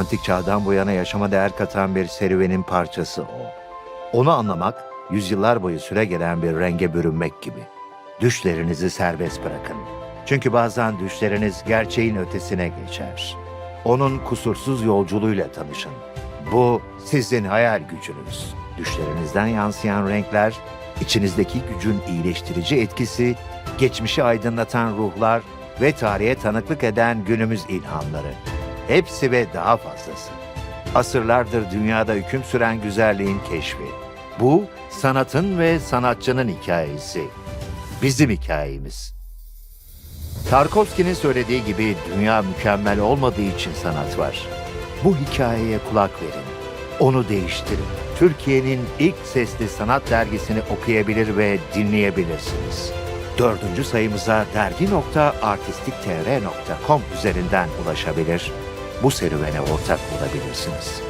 antik çağdan bu yana yaşama değer katan bir serüvenin parçası o. Onu anlamak, yüzyıllar boyu süre gelen bir renge bürünmek gibi. Düşlerinizi serbest bırakın. Çünkü bazen düşleriniz gerçeğin ötesine geçer. Onun kusursuz yolculuğuyla tanışın. Bu sizin hayal gücünüz. Düşlerinizden yansıyan renkler, içinizdeki gücün iyileştirici etkisi, geçmişi aydınlatan ruhlar ve tarihe tanıklık eden günümüz ilhamları. Hepsi ve daha fazlası. Asırlardır dünyada hüküm süren güzelliğin keşfi. Bu sanatın ve sanatçının hikayesi. Bizim hikayemiz. Tarkovski'nin söylediği gibi dünya mükemmel olmadığı için sanat var. Bu hikayeye kulak verin. Onu değiştirin. Türkiye'nin ilk sesli sanat dergisini okuyabilir ve dinleyebilirsiniz. Dördüncü sayımıza dergi.artistiktr.com üzerinden ulaşabilir. Bu serüvene ortak olabilirsiniz.